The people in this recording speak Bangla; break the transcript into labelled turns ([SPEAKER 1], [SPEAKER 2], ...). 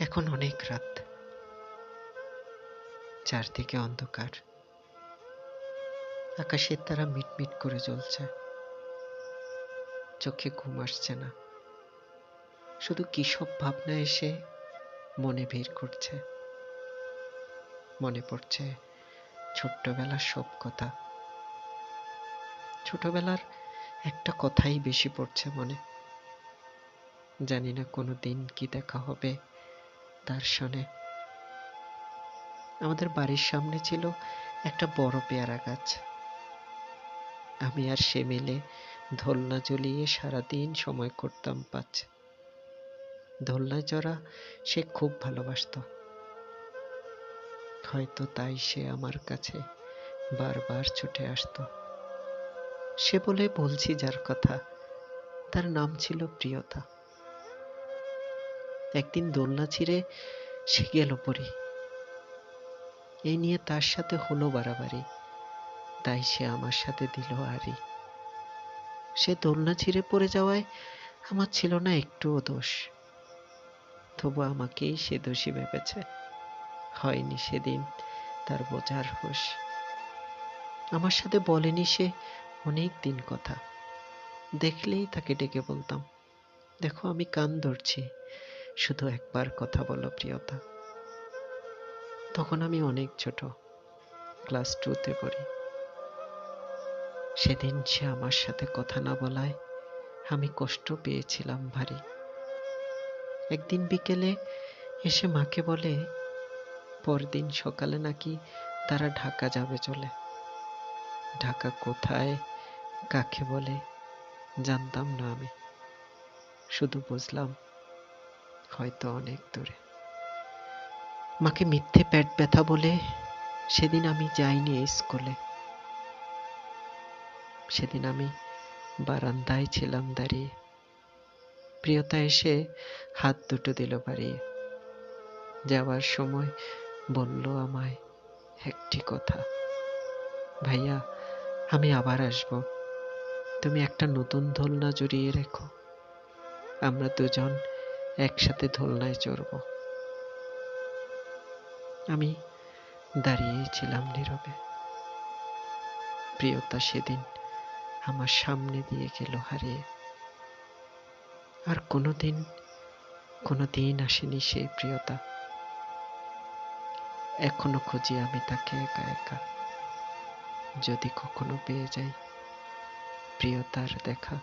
[SPEAKER 1] এখন অনেক রাত। চারদিকে অন্ধকার। আকাশের তারা মিটমিট করে জ্বলছে। চোখে ঘুম আসছে না। শুধু কি সব ভাবনা এসে মনে ভিড় করছে? মনে পড়ছে ছোট্টবেলার সব কথা। ছোটবেলার একটা কথাই বেশি পড়ছে মনে। জানি না কোনো দিন কি দেখা হবে। তার শোনে। আমাদের বাড়ির সামনে ছিল একটা বড় পেয়ারা গাছ। আমি আর সে মিলে ধোলনা জ্বলিয়ে সারাদিন সময় করতাম পাচ। দোলনায় চড়া সে খুব ভালোবাসত। হয়তো তাই সে আমার কাছে বারবার ছুটে আসতো। সে বলে, বলছি যার কথা। তার নাম ছিল প্রিয়তা। একদিন দোলনা ছিঁড়ে সে গেল পরে। এই নিয়ে তার সাথে হলো বাড়াবাড়ি, তাই সে আমার সাথে দিল আরি সে দোলনা ছিঁড়ে পড়ে যাওয়ায় আমার ছিল না একটুও দোষ। তবু আমাকেই সে দোষী ভেবেছে। হয়নি সেদিন তার বোঝার হোশ। আমার সাথে বলেনি সে অনেক দিন কথা। দেখলেই তাকে ডেকে বলতাম, দেখো আমি কান ধরছি। শুধু একবার কথা বলো প্রিয়তা। তখন আমি অনেক ছোট, ক্লাস টুতে পড়ি। সেদিন সে আমার সাথে কথা না বলায় আমি কষ্ট পেয়েছিলাম ভারী। একদিন বিকেলে এসে মাকে বলে, পরদিন সকালে নাকি তারা ঢাকা যাবে চলে। ঢাকা কোথায়? কাকে বলে, জানতাম না আমি। শুধু বুঝলাম হয়তো অনেক দূরে। মাকে মিথ্যে পেট ব্যথা বলে সেদিন আমি যাইনি স্কুলে। সেদিন আমি বারান্দায় ছিলাম দাঁড়িয়ে। প্রিয়তা এসে হাত দুটো দিল বাড়িয়ে। যাওয়ার সময় বলল আমায় একটি কথা, ভাইয়া, আমি আবার আসব। তুমি একটা নতুন দোলনা জড়িয়ে রেখো। আমরা দুজন একসাথে দোলনায় চড়ব। আমি দাঁড়িয়েছিলাম নীরবে। প্রিয়তা সেদিন আমার সামনে দিয়ে গেল হারিয়ে। আর কোনোদিন কোনোদিন আসেনি সেই প্রিয়তা। এখনও খুঁজি আমি তাকে একা একা। যদি কখনো পেয়ে যাই, প্রিয়তার দেখা